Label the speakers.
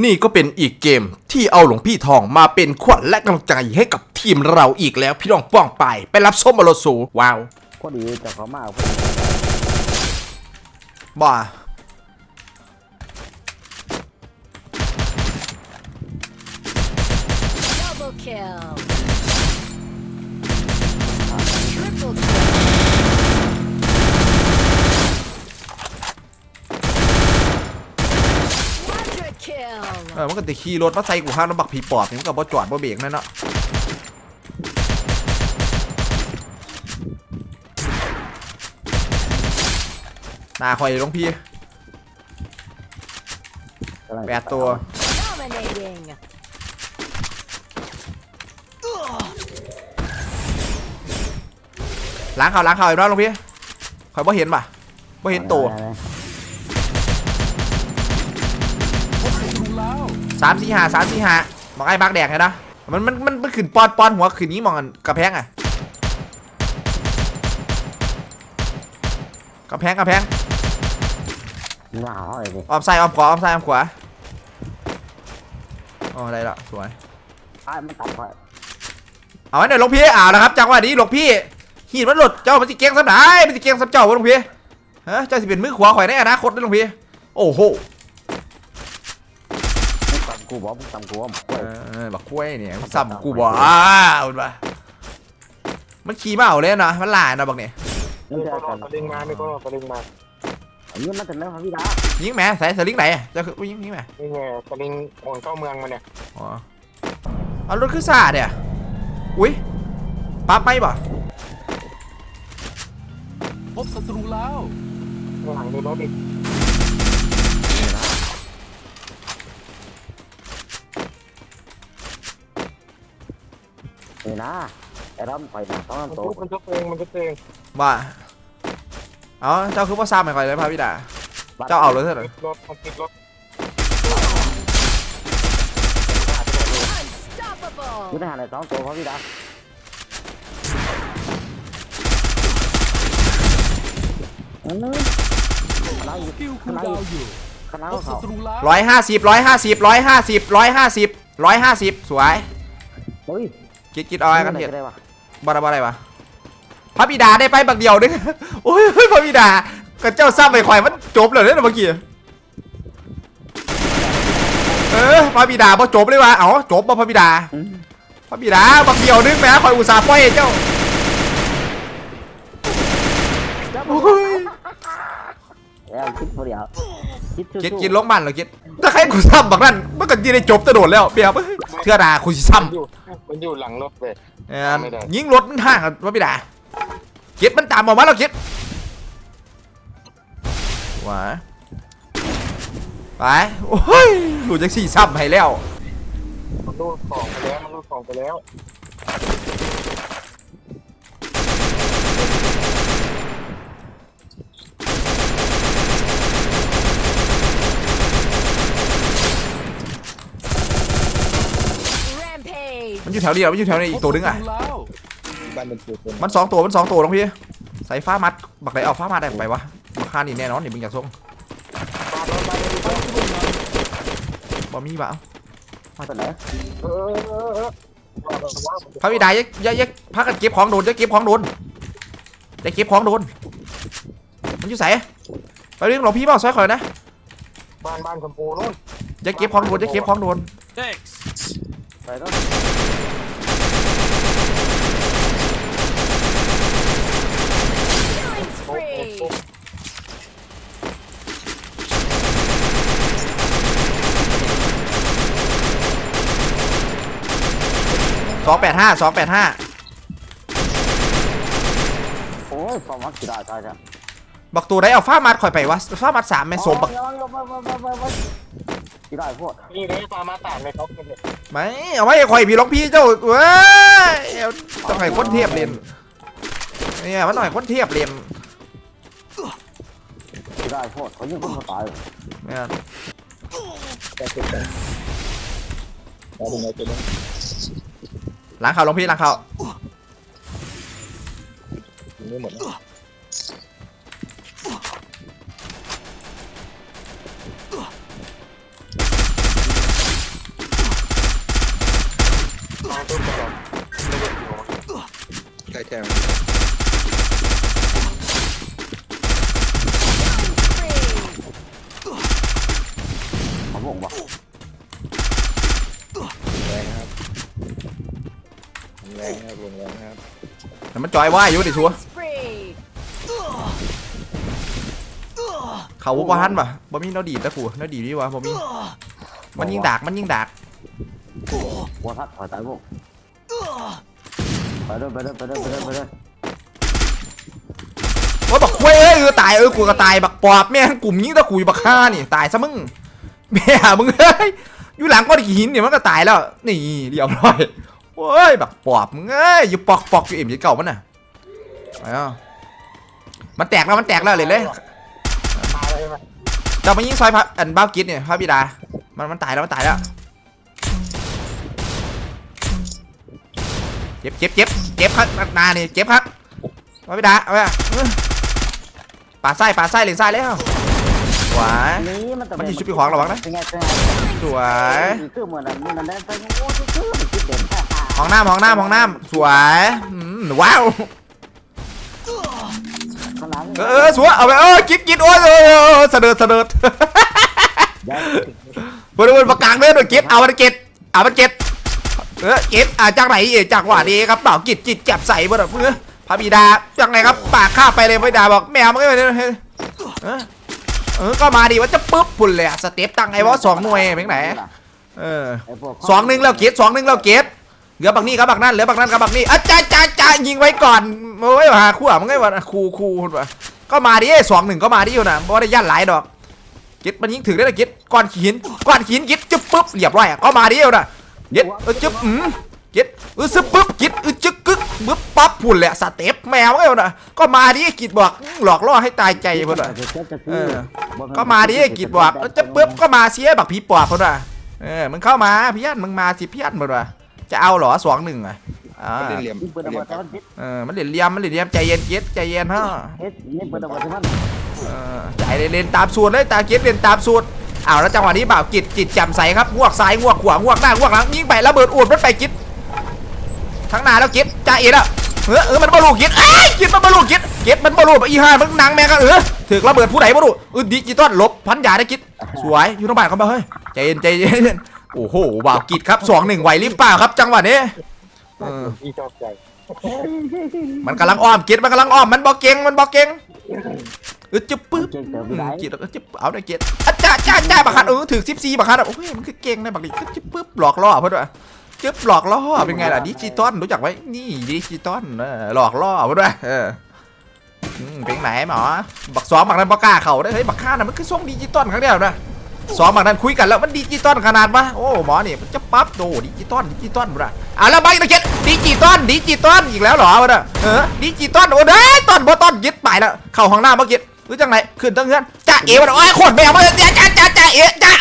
Speaker 1: นี่ก็เป็นอีกเกมที่เอาหลวงพี่ทองมาเป็นขวัญและกำลังใจให้กับทีมเราอีกแล้วพี่น้องป้องไป ไปรับส้มมาโลสูว้าว
Speaker 2: พอดีจะเขามาพอดี
Speaker 1: บ้า ออมันก็จะขี่รถมาใส่กูห้ามน้ำบักผีปอบนี่ก็บ่จอดบ่เบรกนั่นเนาะหน้าคอยหลวงพี่
Speaker 2: กำลัง
Speaker 1: แปดตัว
Speaker 3: Dominating.
Speaker 1: ล้างข่าวล้างข่าวอีกรอบหลวงพี่คอยบ่เห็นป่ะบ่เห็นตัว
Speaker 2: ได้
Speaker 1: สามสี่ห้าสามสี่ห้ามองไอ้บักแดงไงนะมันมันมันมันขึ้นปอนปอนหัวขึ้นนี้มองกันกระแพงอะกระแพงกระแพง
Speaker 2: หนาวเลยสิ
Speaker 1: ออมซ้ายออมขวาออมซ้ายออมขวาอ๋อได้ละสวย
Speaker 2: ไอ้มันตัดไป
Speaker 1: เอาไว้หน่อยหลวงพี่อ่าวนะครับจังหวะนี้หลวงพี่หีดมันหลุดเจ้ามันสิเก่งสักไหนมันสิเก่งสักเจ้าวะหลวงพี่ฮะเจ้าสิเป็นมือขวาข่อยในอนาคตนะหลวงพี่โอ้โห
Speaker 2: มึงตำ กูบอกมึงตำกูว่า
Speaker 1: เออบักกล้วยเนี่ยมันซ้ำกูบ่อ้าวมันปะมันขี่มาเอาเลยนะมันหลายนะบักเนี่ย
Speaker 2: มึง
Speaker 4: มี
Speaker 2: จะ
Speaker 4: คนอ
Speaker 2: กั
Speaker 4: อนกสลิงมามีคนออกสลิงมา
Speaker 2: เอาเงินมาถึงแล้วครับพี่ดา
Speaker 1: ยิงแหม่ใส่สลิงไหนอะเจะคือยิงยิงแหม่
Speaker 4: นี่ไงสลิงโอนเข้าเมืองมาเนี่ย
Speaker 1: อ๋อเอารถขึ้นซ่าเนี่ยอุ้ยปั๊บไหมบ่
Speaker 5: พบศัตรูแล้ว
Speaker 4: ข้างหลังมีรถอีก
Speaker 2: นี่นะไอ้รำไปนะต้อง
Speaker 4: มัน
Speaker 2: น้ำโต
Speaker 4: ทุบมันทุบเองมันทุบเอง
Speaker 1: บ่เอาเจ้าคือพ่อซ้ำไปก่อนเลยพระบิดาเจ้าเอาเลยเถอะ
Speaker 4: ติดรถมันติดรถ
Speaker 3: Unstoppable.
Speaker 2: ยุทธหันไหนสองตัวครับพี่ดาอืมคณะ
Speaker 5: สกิลคูลดาวน์อยู่
Speaker 2: คณะ
Speaker 5: พบศั
Speaker 2: เขา
Speaker 5: ตรูแล้ว
Speaker 1: ร้อยห้าสิบร้อยห้าสิบร้อยห้าสิบร้อยห้าสิบร้อยห้าสิบสวย
Speaker 2: เฮ้ย
Speaker 1: กิดกิดเอาไว้กันเถ
Speaker 2: เห็
Speaker 1: อะ
Speaker 2: ได้ปะ
Speaker 1: บาระบาอะไรวะพระบิดาได้ไปบักเดียวนึงโอ้ยพระบิดากับเจ้าซ้ำไปข่อยมันจบเลยเนี่ยเมื่อกี้เออพระบิดาพอจบเลยวะเอ้าจบป่ะพระบิดา
Speaker 2: อืม
Speaker 1: พระบิดาบักเดียวนึงแหม่ข่อยอุตส่าห์ปล่อยให้เจ้าโอ้ย
Speaker 2: แล้วคิดพอดียวคิดสู้ๆ
Speaker 1: กิดกินลงบ้านเหรอกิดถ้าใครกูซ้ำบักนั่นมันก็ยีได้จบจะโดดแล้วเปียบเอ้ย เทื่อดากูสิซ้
Speaker 4: มันอยู่มันอยู่หลังรถเลยำ
Speaker 1: เออ
Speaker 4: ไม่ได้
Speaker 1: ยิงรถมันห่างกับพระบิดากิดมันตามออกมาแล้วกิดหว้าไปโอ้ยหลุดจากสี่ซ้ำให้แล้ว
Speaker 4: มันรูดของไปแล้วมันรูดของไปแล้ว
Speaker 1: มันอยู่แถวนี้เหรอมันอยู่แถวนี้อีกตัวนึงอะ
Speaker 5: พบศัตรูแล้ว
Speaker 4: บ้านเป็นจุดเป็น
Speaker 1: มันสองตัวมันสองตัวน้องพี่ใส่ฟ้ามัดบักไหนเอาฟ้ามัดได้ไปวะบักคานี่แน่นอนนี่มึงอยากส่ง
Speaker 4: บ้านรถบ้านรถ
Speaker 5: ไปตรวจงาน
Speaker 1: บ่มีบ่เอา
Speaker 2: มาจากไหน
Speaker 4: เออเออเออ
Speaker 1: พระบิดาอย่าอย่าอย่าพักกันเก็บของโดนอย่าเก็บของโดนอย่าเก็บของโดนมันอยู่ใส่ไปเรื่องหลวงพี่เปล่าซอยข่อยนะ
Speaker 4: บ้านบ้านชมพูนู่น
Speaker 1: อย่าเก็บของโดนอย่าเก็บของโดน
Speaker 5: thanks
Speaker 2: ไปแล้ว
Speaker 3: Killing
Speaker 4: โป๊ะ
Speaker 3: spree.
Speaker 4: โป๊ะ
Speaker 1: สองแปดห้าสองแปดห้า
Speaker 2: โอ้ยฟอร์มัสกี่ได้ใช่ใช่
Speaker 1: บักตัวไหนเอาฟ้ามัดข่อยไปวะฟ้ามัดสามแม่สมบัก
Speaker 2: กี่ได้พวก
Speaker 4: นี่เลยฟาร์มาสามเลยเขาเป็นเลย
Speaker 1: ไม่เอาไว้ข่อยพี่หลวงพี่เจ้าเว้ยเอาต้องให้คนเทียบเรียนเนี่ยมันต้องให้คนเทียบเรียน
Speaker 2: กี่ได้พวกเขายิงคนเขาตาย
Speaker 1: เนี่ย
Speaker 4: แต่จุดแต่แต่ตรงไหนจุดนั้น
Speaker 1: หลังเขาหลวงพี่หลังเขา
Speaker 4: ยิงไม่หมด นะใจมัน
Speaker 2: ผมบอกว่า
Speaker 4: แรงนะครับแรงนะครับลงแรงนะครับ
Speaker 1: แต่มันจอยว่าอยู่ดิชัวร์
Speaker 3: Spree.
Speaker 1: เขาบ่ทันป่ะบ่มีแนวดีดนะกูแนวดีดนี่วะบ่มีมันยิงดากมันยิงดาก
Speaker 2: หัวทัดถอยตายพวก ไปเด้อไปเด้อไปเด้อไปเด้อไปเด้อ
Speaker 1: โอ้ยบักควยเอ้ยเออตายเออกูก็ตายบักปอบแม่งกลุ่มยิงตะกุยบักฆ่านี่ตายซะมึงแม่มึงเอ้ยอยู่หลังก้อนหินเนี่ยมันก็ตายแล้ว นี่เรียบร้อยโอ้ยบักปอบมึงเอ้ยอยู่ปอกปอกอยู่เอ็มยี่เก่ามันน่ะไปเอามันแตกแล้วมันแตกแล้วเลยเลย
Speaker 4: มาเลยมา
Speaker 1: จะมายิงซอยพระอันบ้ากิดเนี่ยพระบิดา มันมันตายแล้วมันตายแล้ว เจ็บเจ็บเจ็บเจ็บครับนานี่เจ็บครับพระบิดาเอาไปป่าไส้ป่าไส้เหลียงไส้แล้วหวาย
Speaker 2: มัน
Speaker 1: มันสิชุบไปขวางระวังนะ
Speaker 2: เนไงเป็นไง
Speaker 1: สวย
Speaker 2: คือเหมือนนั้นมันได้ไปโอ้คือมันคิดเด่น
Speaker 1: ห้องน้ำห้องน้ำห้องน้ำสวยอืมว้าวเออสวยเอาไปเออกินกินโอ้ยเออเอเสด็จเสด็จบริเวณประกลางเด้อหน่อยเก็บเอามันเก็บเอามันเก็บ เออเก็บอ่าจากไหนเอจากหวาดีครับเปล่ากิจจิตจับใส่บ่ดอเพื่อพระบิดาจากไหนครับปากข้าไปเลยพระบิดาบอกแมวมันก็ไม่ได้เฮ้ยเออเออก็มาดิว่าจะปุ๊บพุ่นเลยอะสเต็ปตั้งไงวะสองหน่วยเป็นไหนเออสองหนึ่งแล้วเก็บสองหนึ่งแล้วเก็บเหลือบักนี่ครับบักนั่นเหลือบักนั่นกับบักนี่อะจ้าจ้าจ้ายิงไว้ก่อนโอ้ยหาคู่อะมึงไงวะครูครูคุณวะก็มาดิสองหนึ่งก็มาดิอยู่นะบ่ได้ย่านหลายดอกกิดมันยิงถึงได้เลยกิดก้อนหินก้อนหินกิดจึ๊บปุ๊บเรียบร้อยอะก็มาเดียวนะ กิดเออจึ๊บอืมกิดเออซึบปุ๊บกิดเออจึ๊กกึกปึ๊บปั๊บพุ่นแหละสเต็ปแมวเอ้ยนะก็มาดิกิดบอกอื้อหลอกล่อให้ตายใจเพิ่นน่ะก็มาดิกิดบอกเออจะปุ๊บก็มาเสียบักผีปอบเพิ่นน่ะเออมึงเข้ามาพี่ยันมึงมาสิพี่ยันเพิ่นว่ะจะเอาเหรอสองหนึ่งอะอ่า
Speaker 4: ไม่ได้เหลี่ยม
Speaker 2: นี่เปิด
Speaker 4: เหลี่ย
Speaker 2: เอา
Speaker 4: ม
Speaker 2: แต่มันพิษ
Speaker 1: เออมันเหลี่ยมเหลี่ยมมันเหลี่ยมใจเย็นกิดใจเย็นฮะ
Speaker 2: เฮ็ดนี่เปิดเอาแต่มัน
Speaker 1: เออใจเล่นๆตามสูตรเลยตาเก็บเล่นตามสูตร อ้าวแล้วจังหวะนี้บ่าวกิจจิตแจ่มใสครับงวกซ้ายงวกขวางวกหน้างวกหลังยิงไประเบิดอวดมันไปกิจทั้งหน้าแล้วกิจจ่าเอ็ดอะเออเออมันบอลลูกิจเอ้ยกิจมันบอลลูกิจกิจมันบอลลูอีห่ามันนางแม่กันเออถือระเบิดผู้ใดบอลลูเออดิจิตอลลบพันยาได้กิจสวยอยู่ตรงบ้านเขามาเฮ้ยใจเย็นใจเย็นโอ้โหบ่าวกิจครับสองหนึ่งไหวหรือเปล่าครับ จังหวะนี้เออ
Speaker 4: พี่ชอบใจ
Speaker 1: มันกำลังอ้อมกิจมันกำลังอ้อมมันบอกเก่งมันบอกเก่ง เออจะปึ๊บ
Speaker 2: เก่งเติม
Speaker 1: อื
Speaker 2: ได้
Speaker 1: มกีดแล้วก็จะเอาได้เกียรอาจ้าจ้าจ้าบักคัดเออถือซิปซีบักคัดอะโอ้ยมันคือเก่งนะบักดิก็จะปึ๊บหลอกล่อเพื่อนด้วยจึ๊บหลอกล่อเป็นไงล่ะดิจิตอลรู้จักไหมนี่ดิจิตอลเออหลอกล่อเพื่อนด้วยเอออืมเป็นไหนหมอบักสองบักนั้นบักกล้าเข่าได้เฮ้ยบักข้าน่ะมันคือส่งดิจิตอลครั้งเดียวนะสองบักนั้นคุยกันแล้วมันดิจิตอลขนาดวะโอ้หมอนี่มันจะปั๊บโอ้ดิจิตอลดิจิตอลเพื่อนอะแล้วใบตะเกียบดิจิตอลดิจิตอลอีกแล้วเหรอเพื่อนเออดิจิตอลโอ้ได้ตอนบอตอนยึดไปแล้วเข้าห้องน้ำเมื่อกี้ รู้จังไหนขึ้นตั้งเงื่อนจ่าเอ๋มันโอ้ยโคตรแมวมาเลยจ่าจ่าจ่าจ่าเอ๋จ่า